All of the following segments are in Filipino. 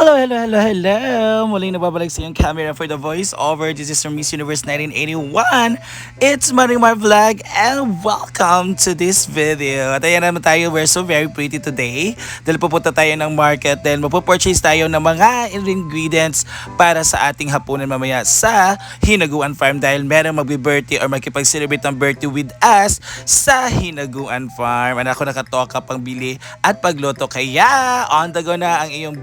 Hello, hello, hello, hello! Muling nababalik sa iyong camera for the voice over. This is from Miss Universe 1981. It's Marimar Vlog and welcome to this video. At ayan naman tayo, we're so very pretty today. Dahil pupunta tayo ng market then magpo-purchase tayo ng mga ingredients para sa ating hapunan mamaya sa Hinaguan Farm dahil merong magbi-birthday or makipag-celebrate ng birthday with us sa Hinaguan Farm. Ano ako nakatoka pang bili at pagluto. Kaya on the go na ang iyong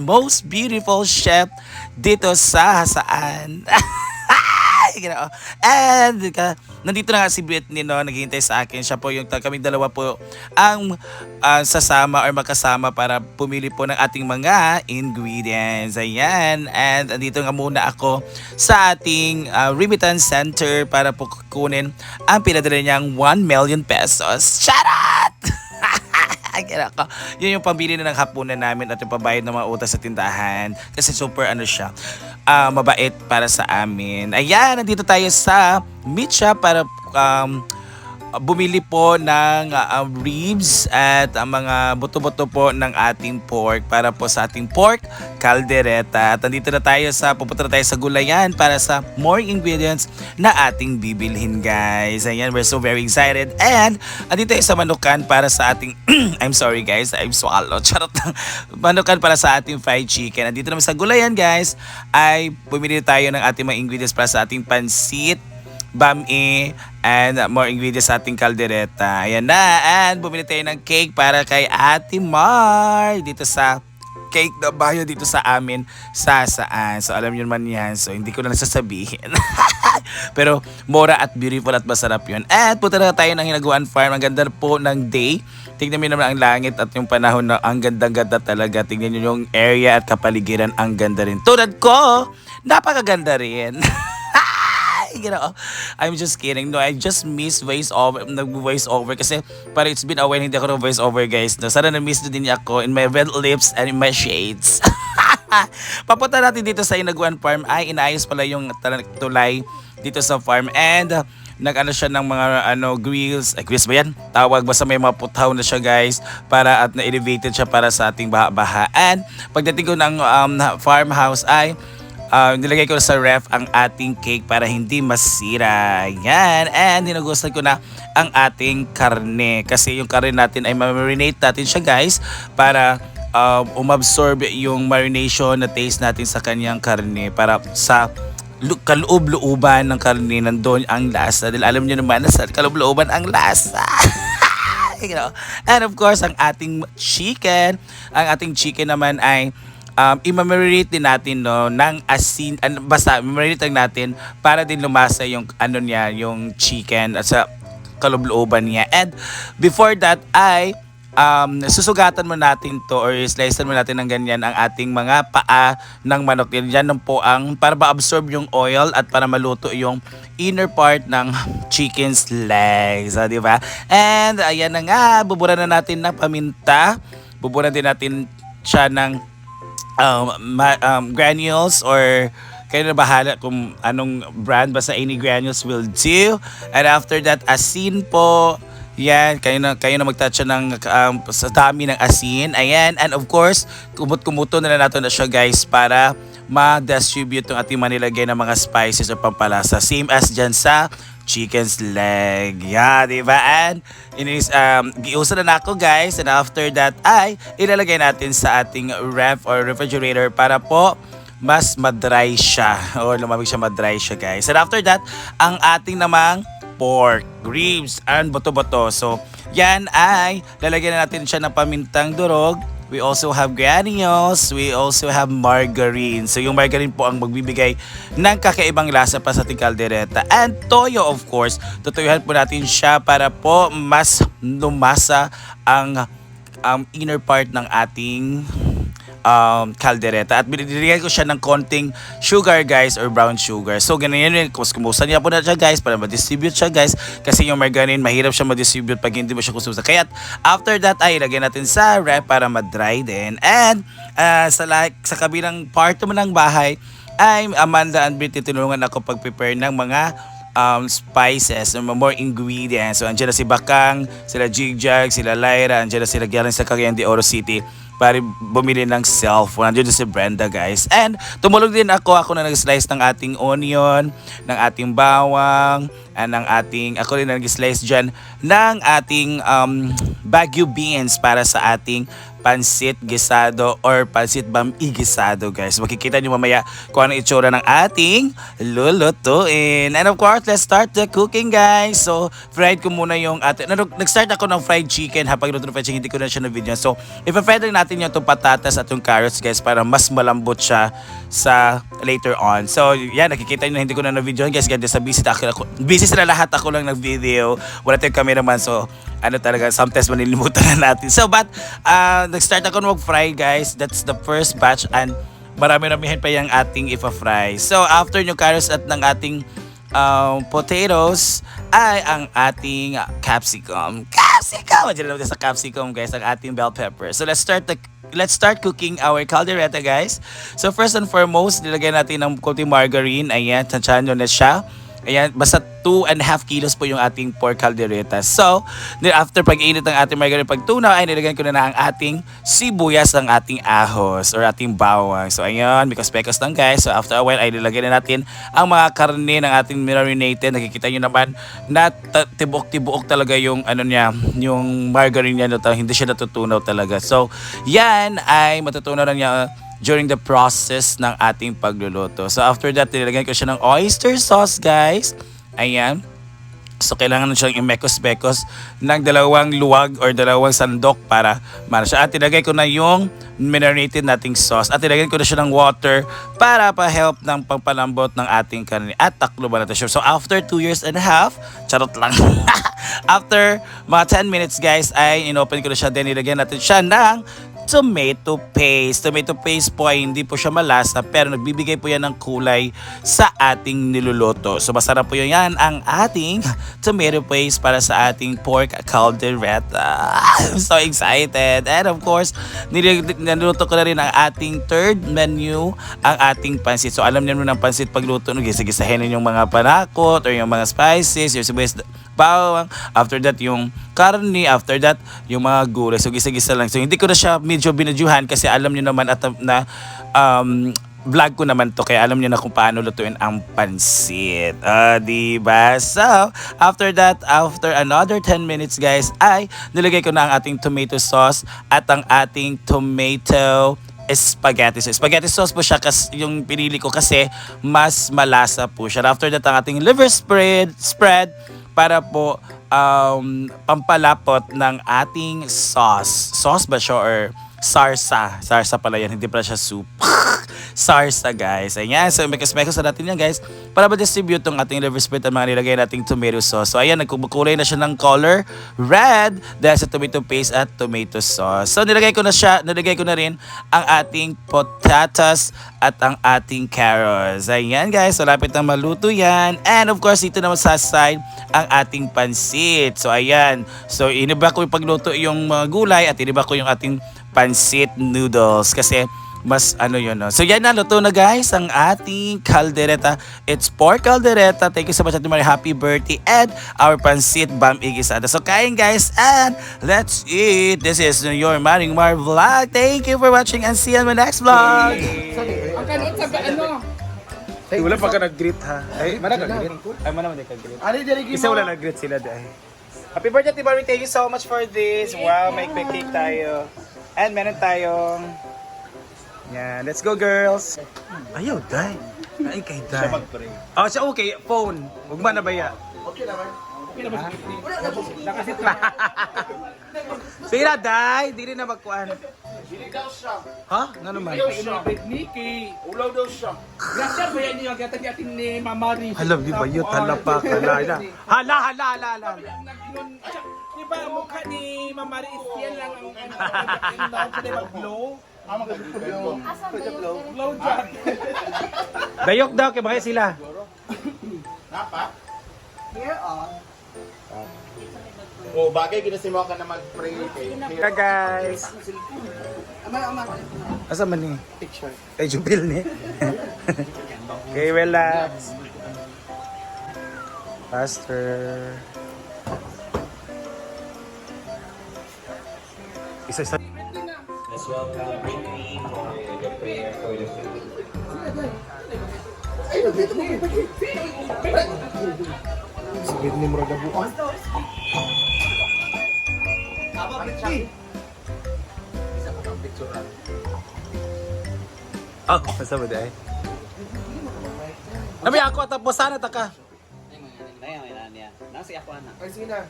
most beautiful chef dito sa saan. Ginoo. And ka, nandito na nga si Britney no, naghihintay sa akin. Siya po yung kami dalawa po ang ah, sasama or makasama para pumili po ng ating mga ingredients. Ayan. And andito nga muna ako sa ating ah, remittance center para po kukunin ang pinadala niyang 1 million pesos. Charot! Ay, kaya ako. Yun yung pambili na ng hapunan namin at yung pabayad ng mga utang sa tindahan. Kasi super ano siya, ah, mabait para sa amin. Ayan, nandito tayo sa shop para um, bumili po ng ah, ribs at ang mga buto-buto po ng ating pork para po sa ating pork caldereta. At nandito na tayo sa, pupunta na tayo sa gulayan para sa more ingredients na ating bibilhin guys. Ayan, we're so very excited. And andito tayo sa manukan para sa ating, I'm sorry guys, I'm swallow. Charot lang. Manukan para sa ating fried chicken. Andito naman sa gulayan guys, ay bumili tayo ng ating mga ingredients para sa ating pansit bami, and more ingredients sa ating kaldereta. Ayan na, and bumili tayo ng cake para kay Ate Mar dito sa cake na bayo dito sa amin sa saan. So alam niyo naman yan. So hindi ko na nasasabihin. Pero mura at beautiful at masarap yun. At punta na tayo ng Hinaguan Farm. Ang ganda po ng day. Tingnan mo naman ang langit at yung panahon na ang ganda-ganda talaga. Tingnan niyo yung area at kapaligiran. Ang ganda rin. Tulad ko, napakaganda rin. you know, I'm just kidding. No, I just miss voice over, nag-voice over kasi para it's been a while hindi ako nag-voice over guys. No, sana na-miss na din ako in my red lips and in my shades. Papunta natin dito sa Inaguan Farm ay inaayos pala yung tulay dito sa farm and uh, nag-ano siya ng mga ano grills, eh, grills ba yan? Tawag basta may mga putaw na siya guys para at na-elevated siya para sa ating baha-baha. And pagdating ko ng um, farmhouse ay Uh, nilagay ko sa ref ang ating cake para hindi masira. Yan. And dinugustuhan ko na ang ating karne. Kasi yung karne natin ay ma-marinate natin siya guys para um, umabsorb yung marination na taste natin sa kanyang karne para sa kaloob-looban ng karne nandun ang lasa. Dahil alam niyo naman na sa kaloob-looban ang lasa. you know. And of course, ang ating chicken, ang ating chicken naman ay um, i-marinate din natin no ng asin an, basta i-marinate lang natin para din lumasa yung ano niya yung chicken at sa kaloob-looban niya. And before that ay um, susugatan mo natin to or slicean mo natin ng ganyan ang ating mga paa ng manok. Yan po ang para ma-absorb yung oil at para maluto yung inner part ng chicken's legs ah, di ba? And ayan na nga bubura na natin ng paminta. Bubura din natin siya ng um, ma- um, granules or kayo na bahala kung anong brand basta any granules will do and after that asin po yan, kayo na, kayo na magtatcha ng um, sa dami ng asin. Ayan, and of course, kumut-kumuto na natin na siya guys para ma-distribute yung ating manilagay ng mga spices o pampalasa. Same as dyan sa chicken's leg. Yeah, di ba? And inis, um, giusa na ako guys. And after that ay ilalagay natin sa ating ref or refrigerator para po mas madry siya. O lumamig siya madry siya guys. And after that, ang ating namang pork, ribs, and boto-boto. So, yan ay lalagyan na natin siya ng pamintang durog. We also have granules. We also have margarine. So, yung margarine po ang magbibigay ng kakaibang lasa pa sa ating kaldereta. And toyo, of course. Tutuyuhan po natin siya para po mas lumasa ang um, inner part ng ating um, kaldereta. At binigyan ko siya ng konting sugar guys or brown sugar. So ganyan yun. Kuskumusan niya po na siya guys para ma-distribute siya guys. Kasi yung margarine mahirap siya ma-distribute pag hindi mo siya kuskusan. Kaya after that ay ilagay natin sa rep para ma-dry din. And uh, sa, like, sa kabilang part naman ng bahay ay Amanda and Britney tinulungan ako pag-prepare ng mga um, spices, um, more ingredients. So, andyan na si Bakang, sila Jigjag, sila Lyra, andyan na sila galing sa Cagayan de Oro City. Para bumili ng cellphone. Nandiyo si Brenda guys. And tumulong din ako. Ako na nag-slice ng ating onion, ng ating bawang, and ng ating, ako rin na nag-slice dyan, ng ating um, Baguio beans para sa ating pansit gisado or pansit bam igisado guys. Makikita nyo mamaya kung ano itsura ng ating lulutuin. And of course, let's start the cooking guys. So, fried ko muna yung ating, nag-start ako ng fried chicken habang luto ng fried chicken, hindi ko na siya na video. So, ipa-fried natin yung itong patatas at yung carrots guys para mas malambot siya sa later on. So, yan, nakikita nyo na hindi ko na na video guys. Ganda sa busy ako busy sila lahat ako lang nag-video. Wala tayong cameraman so ano talaga, sometimes manilimutan na natin. So, but, uh, nag-start ako mag-fry, guys. That's the first batch and marami-ramihan pa yung ating ipa-fry. So, after yung carrots at ng ating um, potatoes, ay ang ating capsicum. Capsicum! Diyan natin sa capsicum, guys, ang ating bell pepper. So, let's start the let's start cooking our caldereta, guys. So, first and foremost, nilagyan natin ng konting margarine. Ayan, tansyahan nyo na siya. Ayan, basta 2 and a half kilos po yung ating pork caldereta. So, after pag-init ng ating margarine pag tuna, ay nilagyan ko na na ang ating sibuyas ng ating ahos or ating bawang. So, ayan, because pekos lang guys. So, after a while, ay nilagyan na natin ang mga karne ng ating marinated. Nakikita nyo naman na tibok-tibok talaga yung ano niya, yung margarine niya. No, hindi siya natutunaw talaga. So, yan ay matutunaw na niya during the process ng ating pagluluto. So after that, nilagyan ko siya ng oyster sauce, guys. Ayan. So kailangan na siyang imekos-bekos ng dalawang luwag or dalawang sandok para mara siya. At ilagay ko na yung marinated nating sauce. At ilagay ko na siya ng water para pa-help ng pagpalambot ng ating karne. At taklo ba natin siya. So after 2 years and a half, charot lang. after mga 10 minutes guys, ay inopen ko na siya. Then ilagyan natin siya ng tomato paste. Tomato paste po ay hindi po siya malasa pero nagbibigay po yan ng kulay sa ating niluluto. So masarap po yan ang ating tomato paste para sa ating pork caldereta. I'm so excited. And of course, niluto ko na rin ang ating third menu, ang ating pansit. So alam niyo ng pansit pagluto, gisa-gisahin yung mga panakot or yung mga spices, sibuyas, bawang. After that, yung karne. After that, yung mga gulay. So, gisa-gisa lang. So, hindi ko na siya medyo binadyuhan kasi alam niyo naman at na um, vlog ko naman to kaya alam niyo na kung paano lutuin ang pansit. Ah, di ba? So, after that, after another 10 minutes guys, ay nilagay ko na ang ating tomato sauce at ang ating tomato spaghetti sauce. Spaghetti sauce po siya kasi yung pinili ko kasi mas malasa po siya. After that, ang ating liver spread, spread para po um, pampalapot ng ating sauce. Sauce ba siya or sarsa? Sarsa pala yan, hindi pala siya soup. sarsa guys. Ayan, so mekos-mekos na natin yan guys para ma-distribute tong ating liver spread at mga nilagay nating tomato sauce. So ayan, nagkukulay na siya ng color red dahil sa tomato paste at tomato sauce. So nilagay ko na siya, nilagay ko na rin ang ating potatoes at ang ating carrots. Ayan guys, so lapit na maluto yan. And of course, dito naman sa side ang ating pansit. So ayan, so iniba ko yung pagluto yung mga gulay at iniba ko yung ating pansit noodles kasi mas ano yun no. So yan na, luto na guys ang ating caldereta. It's pork caldereta. Thank you so much Ate Marie. Happy birthday and our pansit bam igisada. So kain guys and let's eat. This is your Maring Mar vlog. Thank you for watching and see you on my next vlog. Ang kanot sa ano? Ay, wala pa ka nag-greet ha. Ay, mana ka greet Ay, mana man ka greet Ano diri Isa wala nag-greet sila dahil. Happy birthday, Ate Marie. Thank you so much for this. Wow, may quick cake tayo. And meron tayong yan, let's go girls. Ayaw, Day. Ay, kay Day. Oh, siya okay. Phone. Huwag man na baya. Okay naman. Okay naman. Nakasit na. Sige na, Day. Di rin na magkuhan. Dili daw siya. Ha? Nga naman. Ulaw siya. Nikki. Ulaw daw siya. Grasya ba yan yung agatan ating ni Mamari? Alam, di ba yun? Hala pa, hala, hala. Hala, hala, hala, hala. Nagnon, di ba mukha ni Mamari is yan lang ang ano, sa mag-glow? Ah, mag-glow. Glow. Glow job. Dayok daw, kaya bakit sila? Oh, bagay ginasimo ka na mag-pray kay Ka guys. Asa man ni? Picture. Ay, jupil ni. okay, relax. Faster. Isa isa. Let's welcome Ricky for the prayer for the food. Sige ni murag buang. Oh, nasa ba dahil? Nami ako tapos sana taka. Nasi ako anak. Ay, sige na.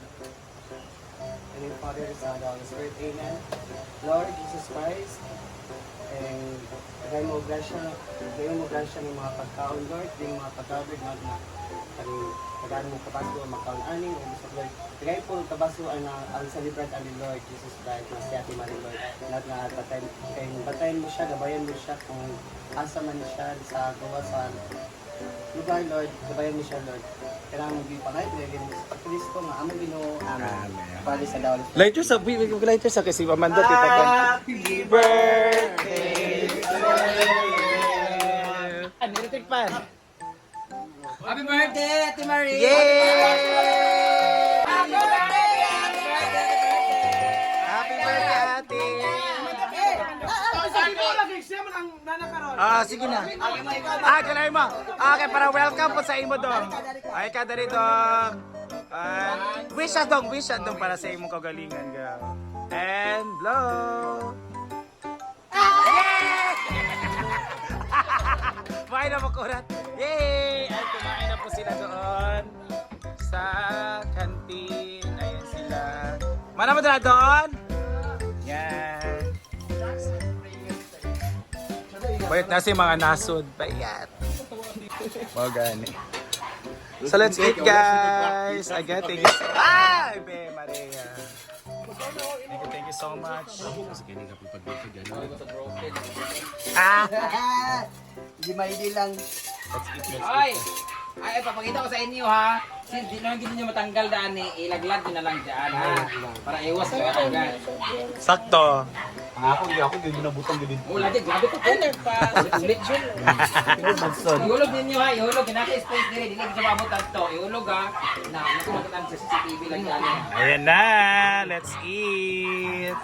And the Father, the Son, and Holy Spirit. Amen. Lord Jesus Christ, and tagay mo grasya, tagay mo grasya ng mga pagkaon, Lord, ng mga pagkaon, Lord, na ang tagaan mo kabaso ang makaon ani o gusto Lord. Tagay po kabaso ang ang celebrate ani Lord Jesus Christ na si Ate Mary Lord. Lahat na batayin, kay batayin mo siya, gabayan mo siya kung asa man siya sa gawa sa lugar Lord, gabayan mo siya Lord. Kailangan mo gipangay, pinagin mo sa Kristo nga among Ginoo. Amen. Pali sa dawal. Lighter sa lighter sa kasi Amanda kita kan. Happy birthday. Ano yung pan? Happy birthday, Ate Marie! Yay! Happy birthday, Ah, sige na. Ah, kalay mo. Ah, Okay, para welcome po sa imo dong. Ay, ka dali dong. Ah, wish us dong, wish us dong para sa imong kagalingan ga. And blow. Yay! Kumain na makurat. Yay! Ay, kumain na po sila doon sa kantin. Ayan sila. Mana mo na doon? Bayat na si mga nasod. Bayat. Mga gani. So let's eat guys. Again, thank you so Ay, be, Maria. Thank you, thank you so much. Ah! Di may di lang. Let's eat, let's eat. Ay! Ay, papakita ko sa inyo ha. Since di naman hindi nyo matanggal daan eh, ilaglag nyo na lang dyan ha. Para iwas kayo matanggal. Sakto. Ang ako di ako di nabutang gid. Oh, lagi, grabe ko. Ay, pa. Ulit yun. Ihulog ninyo ha, ihulog. Kinaka-space dire, di lang siya mabot to. Ihulog ha. Na, nakumakitan sa CCTV lang dyan. Ayan na. Let's eat.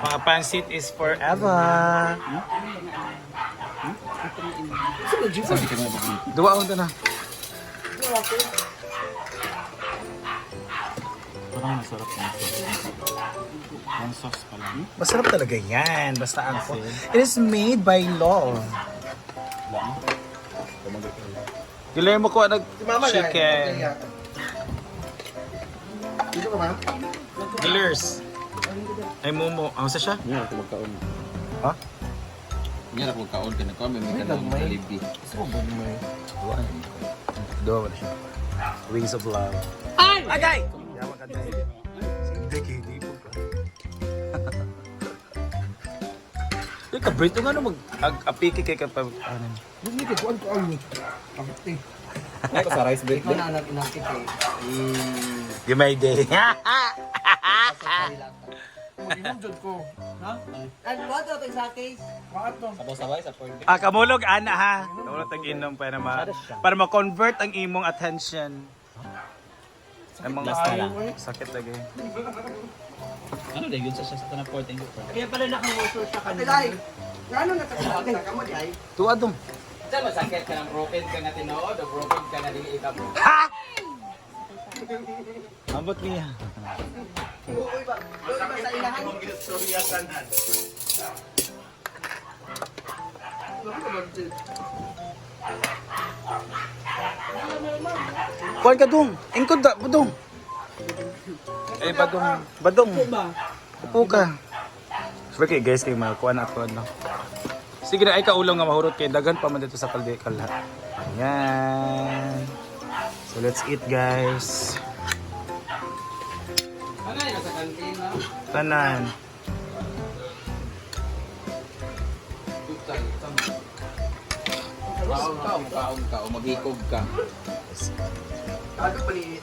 Mga pansit is forever. Dua ako na. Parang masarap ang Ang sauce pa lang. Masarap talaga yan. Basta ang It is made by law. Guillermo ko nag chicken. Dito ka ba? Gillers. Ay momo. Ang sa siya? Yan ako magkaon. Ha? Yan ako magkaon kana ko may mga kanang Jollibee. Dua wala siya. Wings of love. Ay! Agay! Yawa ka tayo. Hindi, hindi po ka. Yung kabrito nga no mag ag- apiki kay kapag ano. Hindi ka, kuwan ko ang. Ay ko sa rice bake. Ikaw na nag-inakit eh. You may day. Mag-inom dyan ko. Ano ba ito ito sa case? Bakit to? Sabay-sabay sa pork. ah, kamulog ana ha. Kamulog tag inom para ma para ma-convert ang imong attention. Ang mga sakit lagi. Ano dai yun sa sa tanang pork thank you. Kaya pala nakamuso siya kanina. Ay, ano nakakita ka mo di ay? Tuwa dong. Saan masakit ka ng broken ka na tinood o broken ka na dili ikaw mo? Ha! Ambot niya. Ba sa ilahan? Kuan ka dong. Ingkod da, badong. Eh, badong. Badong. Upo ka. Sige kay guys, kay mga kuan at kuan lang. Sige na, ay kaulong nga mahurot kay dagan pa man dito sa kalde kalha. Ayan. So let's eat guys. Tanan. Kaon ka, kaon ka, o maghikog ka. Ano pa ni